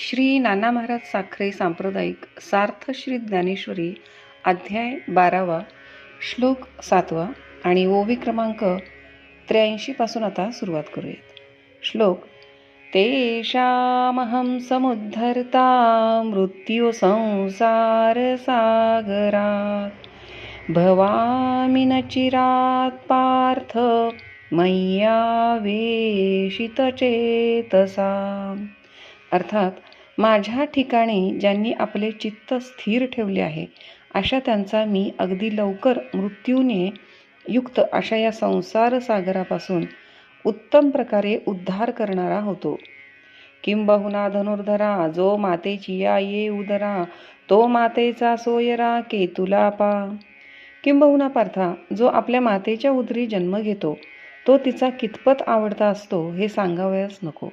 श्री नाना महाराज साखरे सांप्रदायिक सार्थ श्री ज्ञानेश्वरी अध्याय बारावा श्लोक सातवा आणि ओवी क्रमांक त्र्याऐंशीपासून आता सुरुवात करूयात. श्लोक तेषामहं समुद्धर्ता मृत्यू संसार सागरात भवामि न चिरात् पार्थ मय्यावेशितचेतसा अर्थात माझ्या ठिकाणी ज्यांनी आपले चित्त स्थिर ठेवले आहे अशा त्यांचा मी अगदी लवकर मृत्यूने युक्त अशा या संसार सागरापासून उत्तम प्रकारे उद्धार करणारा होतो. किंबहुना धनुर्धरा जो मातेची या ये उदरा तो मातेचा सोयरा केतुला पा. किंबहुना पार्था जो आपल्या मातेच्या उदरी जन्म घेतो तो तिचा कितपत आवडता असतो हे सांगावयास नको.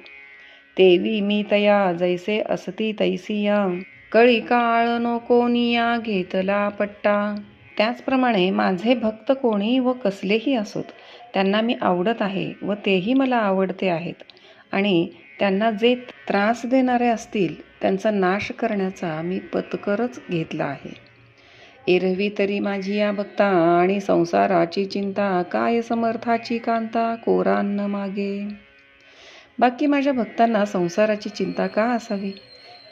तेवी मी तया जैसे असती तैसिया कळी काळ नको निया घेतला पट्टा. त्याचप्रमाणे माझे भक्त कोणी व कसलेही असोत त्यांना मी आवडत आहे व तेही मला आवडते आहेत. आणि त्यांना जे त्रास देणारे असतील त्यांचा नाश करण्याचा मी पत्करच घेतला आहे. एरवी तरी माझी या भक्ता आणि संसाराची चिंता काय समर्थाची कांता कोरान्न मागे. बाकी माझ्या भक्तांना संसाराची चिंता का असावी?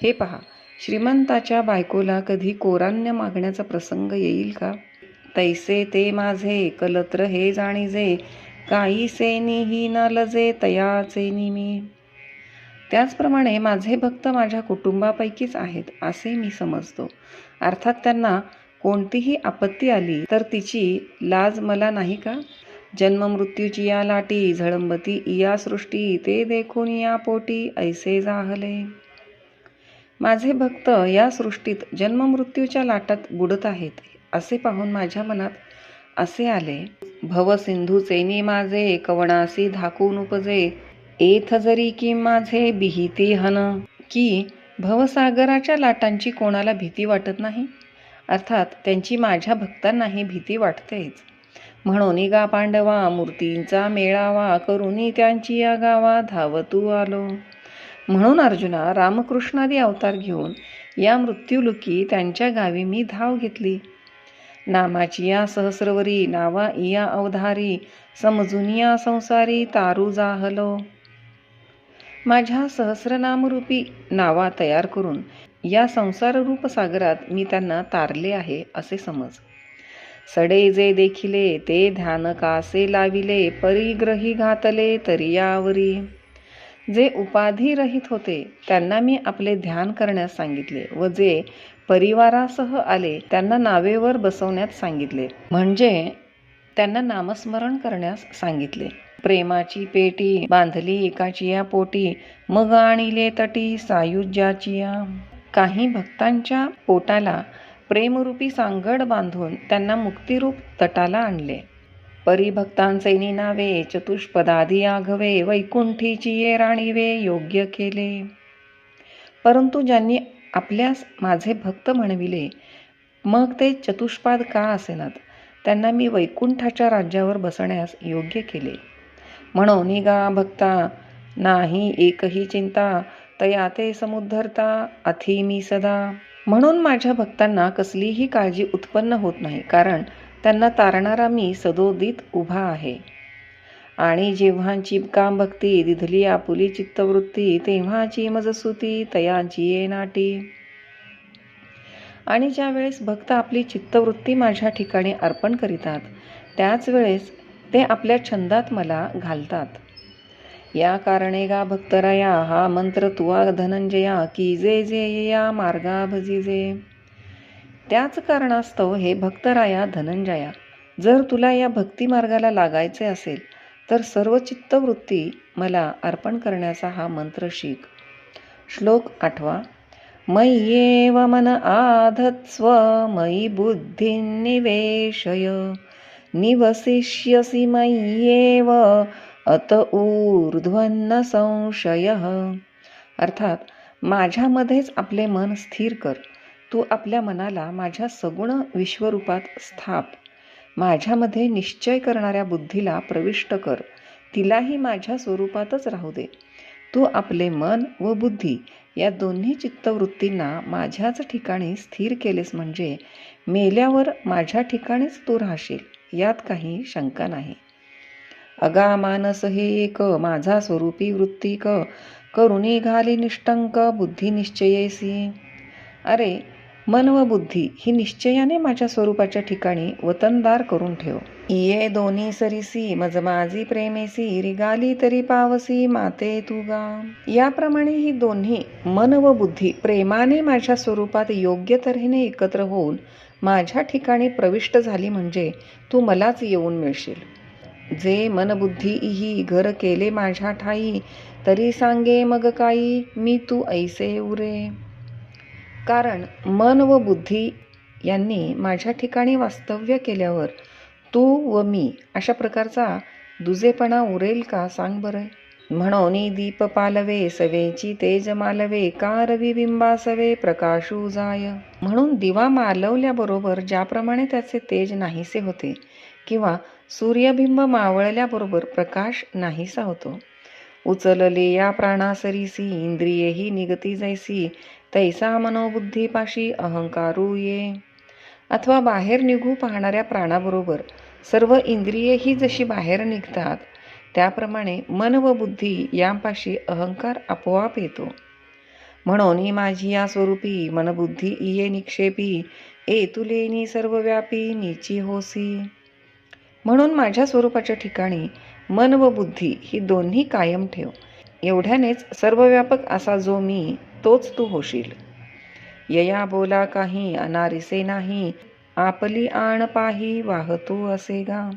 हे पहा श्रीमंताच्या बायकोला कधी कोरान्य मागण्याचा प्रसंग येईल का? तैसे ते माझे कलत्र हे जाणीजे काही सेनीही न लजे तयाचे मी त्याचप्रमाणे माझे भक्त माझ्या कुटुंबापैकीच आहेत असे मी समजतो. अर्थात त्यांना कोणतीही आपत्ती आली तर तिची लाज मला नाही का? जन्ममृत्यूची या लाटी झळंबती इया सृष्टी ते देखून या पोटी ऐसे जाहले. माझे भक्त या सृष्टीत जन्ममृत्यूच्या लाटात बुडत आहेत असे पाहून माझ्या मनात असे आले. भव सिंधू चेनी माझे कवणासी धाकून उपजे एथ जरी की माझे बिहिती हन. की भवसागराच्या लाटांची कोणाला भीती वाटत नाही? अर्थात त्यांची माझ्या भक्तांनाही भीती वाटतेच. म्हणून गा पांडवा मूर्तींचा मेळावा करून त्यांची या गावा धावतू आलो. म्हणून अर्जुना रामकृष्णादी अवतार घेऊन या मृत्यूलुकी त्यांच्या गावी मी धाव घेतली. नामाची या सहस्रवरी नावा इया अवधारी समजून या संसारी तारू जाहलो. माझ्या सहस्रनामरूपी नावा तयार करून या संसाररूप सागरात मी त्यांना तारले आहे असे समज. सडे जे देखिले ते ध्यान कासे लाविले परिग्रही घातले तरी यावरी. जे उपाधी रहित होते त्यांना मी आपले ध्यान करण्यास सांगितले व जे परिवारासह आले त्यांना नावेवर बसवण्यास सांगितले. म्हणजे त्यांना नामस्मरण करण्यास सांगितले. प्रेमाची पेटी बांधली एकाची या पोटी मग आणिले तटी सायुज्याची या. काही भक्तांच्या पोटाला प्रेमरूपी सांगड बांधून त्यांना मुक्तिरूप तटाला आणले. परिभक्तांसैनी नावे चतुष्पदाधी आघवे वैकुंठीची ये राणीवे योग्य केले. परंतु ज्यांनी आपल्यास माझे भक्त म्हणविले मग ते चतुष्पाद का असेनात? त्यांना मी वैकुंठाच्या राज्यावर बसण्यास योग्य केले. म्हणून गा भक्ता नाही एकही चिंता तया ते समुद्धरता अथी मी सदा. म्हणून माझ्या भक्तांना कसलीही काळजी उत्पन्न होत नाही कारण त्यांना तारणारा मी सदोदित उभा आहे. आणि जेव्हाची काम भक्ती दिधली आपुली चित्तवृत्ती तेव्हाची मजसूती तयाची ये नाटी. आणि ज्या वेळेस भक्त आपली चित्तवृत्ती माझ्या ठिकाणी अर्पण करीतात त्याच वेळेस ते आपल्या छंदात मला घालतात. या कारणे गा भक्तराया हा मंत्र तुवा धनंजया की जे जे या मार्गा भजिजे त्याच कारणास्तव हे भक्तराया धनंजया जर तुला या भक्ती मार्गाला लागायचे असेल तर सर्व चित्तवृत्ती मला अर्पण करण्याचा हा मंत्र शिक. श्लोक आठवा. मय्येव मन आधत्स्व मयि बुद्धिन्निवेशय निवसिष्यसि मय्येव अत ऊर्ध्वन्न संशय अर्थात माझ्यामध्येच आपले मन स्थिर कर. तू आपल्या मनाला माझ्या सगुण विश्वरूपात स्थाप. माझ्यामध्ये निश्चय करणाऱ्या बुद्धीला प्रविष्ट कर. तिलाही माझ्या स्वरूपातच राहू दे. तू आपले मन व बुद्धी या दोन्ही चित्तवृत्तींना माझ्याच ठिकाणी स्थिर केलेस म्हणजे मेल्यावर माझ्या ठिकाणीच तू राहशील यात काही शंका नाही. अगा मानस हे एक माझा स्वरूपी वृत्तिक करुणी घाली निष्टंक बुद्धी निश्चयेसी. अरे मन व बुद्धी ही निश्चयाने माझ्या स्वरूपाच्या ठिकाणी वतनदार करून ठेव. इये दोन्ही सरीसी मज माझी प्रेमेसी रिगाली तरी पावसी माते तुगा याप्रमाणे ही दोन्ही मन व बुद्धी प्रेमाने माझ्या स्वरूपात योग्य तऱ्हेने एकत्र होऊन माझ्या ठिकाणी प्रविष्ट झाली म्हणजे तू मलाच येऊन मिळशील. जे मनबुद्धी इही घर केले माझ्या ठाई तरी सांगे मग काही मी तू ऐसे उरे. कारण मन व बुद्धी यांनी माझ्या ठिकाणी वास्तव्य केल्यावर तू व मी अशा प्रकारचा दुजेपणा उरेल का सांग बरं? म्हणून दीप पालवे सवेची तेज मालवे का रवी बिंबासवे प्रकाशू जाय. म्हणून दिवा मालवल्याबरोबर ज्याप्रमाणे त्याचे तेज नाहीसे होते किंवा सूर्यबिंब मावळल्याबरोबर प्रकाश नाहीसा होतो. उचलले या प्राणासरीसी इंद्रियेही निगती जैसी तैसा मनोबुद्धीपाशी अहंकारू ये. अथवा बाहेर निघू पाहणाऱ्या प्राणाबरोबर सर्व इंद्रियेही जशी बाहेर निघतात त्याप्रमाणे मन व बुद्धी यांपाशी अहंकार आपोआप येतो. म्हणून माझी या स्वरूपी मनबुद्धी इये निक्षेपी ए तुलेनी सर्वव्यापी नीची होसी. म्हणून माझ्या स्वरूपाच्या ठिकाणी मन व बुद्धी ही दोन्ही कायम ठेव. एवढ्यानेच सर्वव्यापक असा जो मी तोच तू होशील. यया बोला काही अनारिसे नाही आपली आण पाही वाहतो असे गा.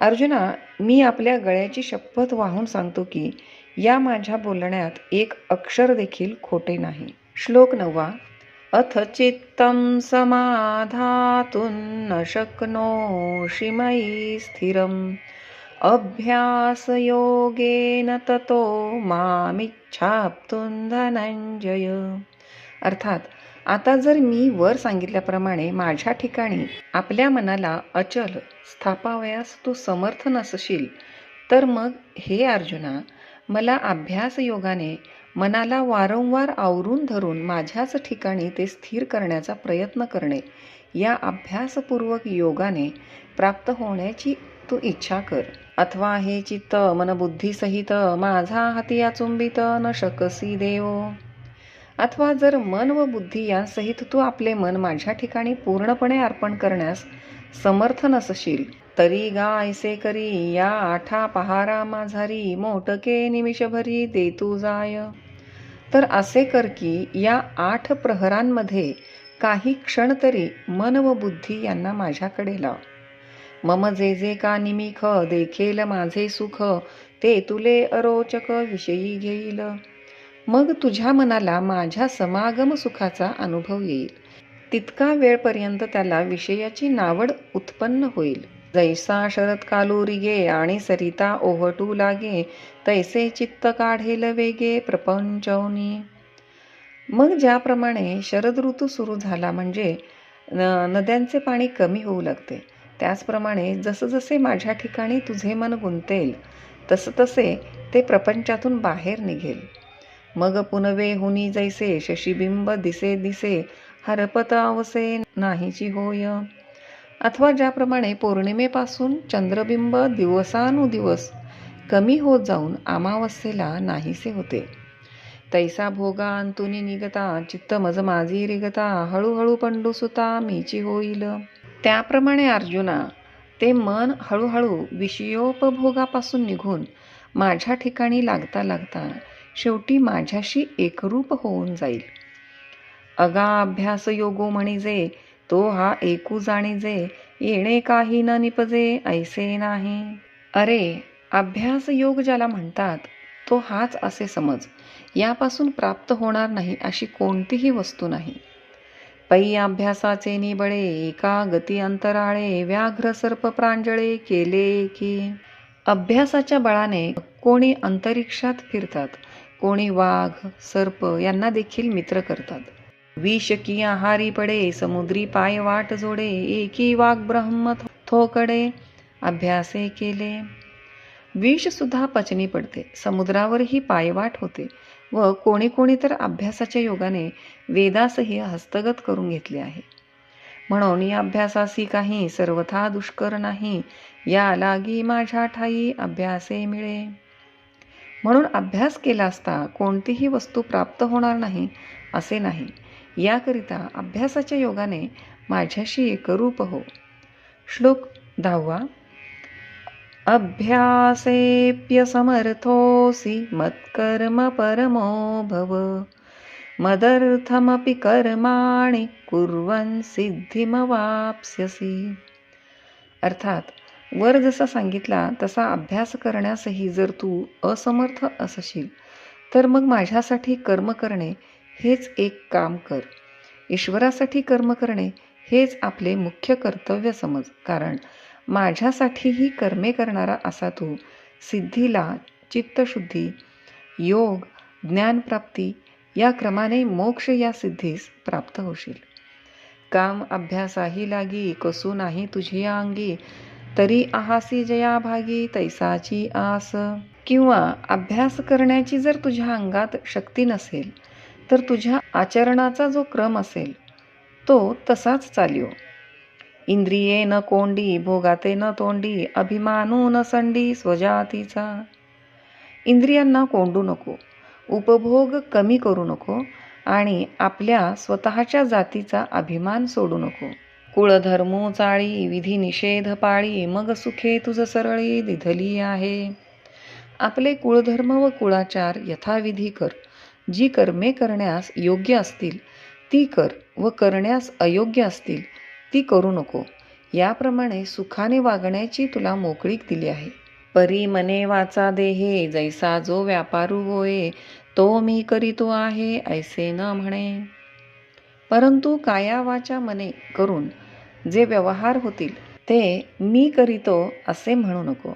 अर्जुना मी आपल्या गळ्याची शपथ वाहून सांगतो की या माझ्या बोलण्यात एक अक्षर देखील खोटे नाही. श्लोक नववा अथ चित्तं समाधातुं न शक्नोषि मयि स्थिरम्। अभ्यासयोगेन ततो मामिच्छाप्तुं धनंजय अर्थात आता जर मी वर सांगितल्याप्रमाणे माझ्या ठिकाणी आपल्या मनाला अचल स्थापावयास तू समर्थ नसशील तर मग हे अर्जुना मला अभ्यास योगाने मनाला वारंवार आवरून धरून माझ्याच ठिकाणी ते स्थिर करण्याचा प्रयत्न करणे या अभ्यासपूर्वक योगाने प्राप्त होण्याची तू इच्छा कर. अथवा हे चित्त मनबुद्धीसहित माझा हाती याचुंबित न शकसी देव. अथवा जर मन व बुद्धी यांसहित तू आपले मन माझ्या ठिकाणी पूर्णपणे अर्पण करण्यास समर्थ नसशील तरी गा ऐसे करी या आठा पहारा माझारी मोटके निमिषभरी दे तू जाय. तर असे कर की या आठ प्रहरांमध्ये काही क्षण तरी मन व बुद्धी यांना माझ्याकडे लाव. मम जे जे का निमिख देखेल माझे सुख ते तुले अरोचक विषयी घेईल. मग तुझ्या मनाला माझ्या समागम सुखाचा अनुभव येईल. तितका वेळपर्यंत त्याला विषयाची नावड उत्पन्न होईल. जैसा शरद कालू रिगे आणि सरिता ओहटू लागे तैसे चित्त काढेल वेगे प्रपंचवनी मग ज्याप्रमाणे शरद ऋतू सुरू झाला म्हणजे नद्यांचे पाणी कमी होऊ लागते. त्याचप्रमाणे जसजसे माझ्या ठिकाणी तुझे मन गुंतेल तसतसे ते प्रपंचातून बाहेर निघेल. मग पुनवे हुनी जैसे शशीबिंब दिसे दिसे हरपत अवसे नाहीची होय. अथवा ज्याप्रमाणे पौर्णिमेपासून चंद्रबिंब दिवसानुदिवस कमी होत जाऊन अमावस्येला नाहीसे होते. तैसा भोगा अंतुनी निगता चित्त मज माझी रिगता हळूहळू पंडुसुता मीची होईल. त्याप्रमाणे अर्जुना ते मन हळूहळू विषयोपभोगापासून निघून माझ्या ठिकाणी लागता लागता शेवटी माझ्याशी एकरूप होऊन जाईल. अगा अभ्यास योगो म्हणजे तो हा एकू जाणीजे येणे काही न निपजे ऐसे नाही. अरे अभ्यास योग ज्याला म्हणतात तो हाच असे समज. यापासून प्राप्त होणार नाही अशी कोणतीही वस्तू नाही. पै अभ्यासाचे निबळे एका गती अंतराळे व्याघ्र सर्प प्रांजळे केले की. अभ्यासाच्या बळाने कोणी अंतरिक्षात फिरतात कोणी वाघ सर्प यांना देखील मित्र करतात. विष की आहारी पडे समुद्री पाय वाट जोडे एकी वाघ ब्रह्म थोकडे अभ्यासे केले. विष सुद्धा पचनी पडते समुद्रावरही पायवाट होते व कोणी कोणी तर अभ्यासाच्या योगाने वेदासही हस्तगत करून घेतले आहे. म्हणून या अभ्यासासी काही सर्वथा दुष्कर नाही या लागी माझ्या ठाई अभ्यासे मिळे. म्हणून अभ्यास केला असता कोणतीही वस्तू प्राप्त होणार नाही असे नाही. याकरिता अभ्यासाच्या योगाने माझ्याशी एकरूप हो. श्लोक दहावा. अभ्यासेऽप्यसमर्थोऽसि मत्कर्म परमो भव। मदर्थमपि कर्माणि कुर्वन् सिद्धिमवाप्स्यसि। अर्थात वर जसा सांगितला तसा अभ्यास करण्यासही जर तू असमर्थ असशील तर मग माझ्यासाठी कर्म करणे हेच एक काम कर. ईश्वरासाठी कर्म करणे हेच आपले मुख्य कर्तव्य समज कारण माझ्यासाठीही कर्मे करणारा असा तू सिद्धीला चित्तशुद्धी योग ज्ञानप्राप्ती या क्रमाने मोक्ष या सिद्धीस प्राप्त होशील. काम अभ्यासाही लागी कसू नाही तुझी अंगी तरी आहासी जया भागी तैसाची आस. किंवा अभ्यास करण्याची जर तुझ्या अंगात शक्ती नसेल तर तुझ्या आचरणाचा जो क्रम असेल तो तसाच चालियो. इंद्रिये न कोंडी भोगाते न तोंडी अभिमानू न संडी स्वजातीचा. इंद्रियांना कोंडू नको उपभोग कमी करू नको आणि आपल्या स्वतःच्या जातीचा अभिमान सोडू नको. कुळधर्मो चाळी विधी निषेध पाळी मग सुखे तुझ सरळी दिधली आहे. आपले कुळधर्म व कुळाचार यथाविधी कर. जी कर्मे करण्यास योग्य असतील ती कर व करण्यास अयोग्य असतील ती करू नको. याप्रमाणे सुखाने वागण्याची तुला मोकळीक दिली आहे. परी मने वाचा देहे जैसा जो व्यापारू होय तो मी करीतो आहे ऐसे न म्हणे. परंतु कायावाच्या मने करून जे व्यवहार होतील ते मी करीतो असे म्हणू नको.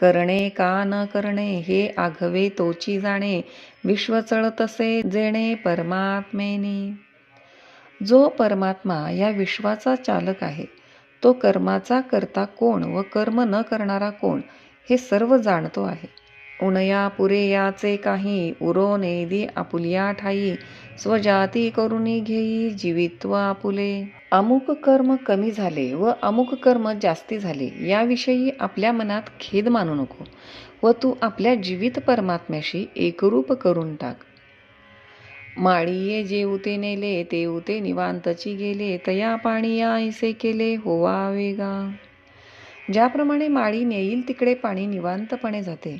करणे का न करणे हे आघवे तोची जाणे विश्व तसे जेणे परमात्मेनी. जो परमात्मा या विश्वाचा चालक आहे तो कर्माचा करता कोण व कर्म न करणारा कोण हे सर्व जाणतो आहे. उनया पुरे याचे काही उरो नेदी आपुलिया ठाई स्वजाती करुणी घेई जीवित्व आपुले. अमुक कर्म कमी झाले व अमुक कर्म जास्ती झाले याविषयी आपल्या मनात खेद मानू नको व तू आपल्या जीवित परमात्म्याशी एकरूप करून टाक. माळीये जे उते नेले ते उते निवांतची गेले तया पाणी ऐसे केले होवा वेगा. ज्याप्रमाणे माळी नेईल तिकडे पाणी निवांतपणे जाते.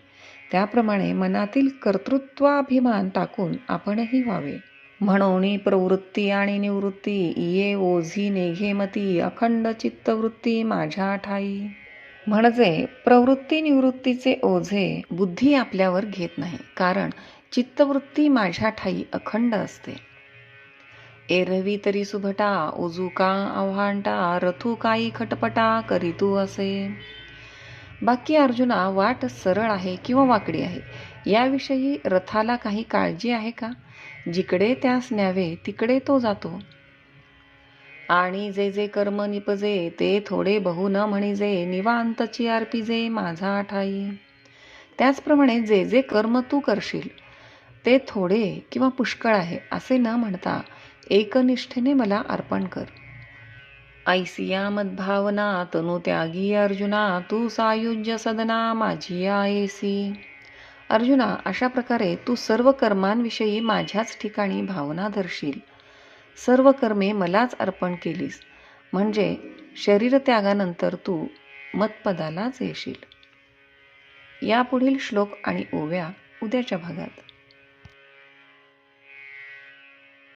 त्याप्रमाणे मनातील कर्तृत्वाभिमान टाकून आपणही व्हावे. म्हणून प्रवृत्ती आणि निवृत्ती ये ओझी नेघेमती अखंड चित्तवृत्ती माझ्या ठाई. म्हणजे प्रवृत्ती निवृत्तीचे ओझे बुद्धी आपल्यावर घेत नाही कारण चित्तवृत्ती माझ्या ठाई अखंड असते. एरवी तरी सुभटा उजूका आव्हांटा रथू काही खटपटा करीतू असे. बाकी अर्जुना वाट सरळ आहे किंवा वाकडी आहे? याविषयी रथाला काही काळजी आहे का? जिकडे त्यास न्यावे तिकडे तो जातो. आणि जे जे कर्म निपजे ते थोडे बहु न म्हणिजे निवांतची अर्पिजे माझा आठाई त्याचप्रमाणे जे जे कर्म तू करशील ते थोडे किंवा पुष्कळ आहे असे न म्हणता एकनिष्ठेने मला अर्पण कर. ऐसिया मद्भावना तनु त्यागी अर्जुना तू सायुज्य सदना माझी आयसी. अर्जुना अशा प्रकारे तू सर्व कर्मांविषयी माझ्याच ठिकाणी भावना धरशील. सर्व कर्मे मलाच अर्पण केलीस. म्हणजे शरीर त्यागानंतर तू मतपदालाच येशील. यापुढील श्लोक आणि ओव्या उद्याच्या भागात.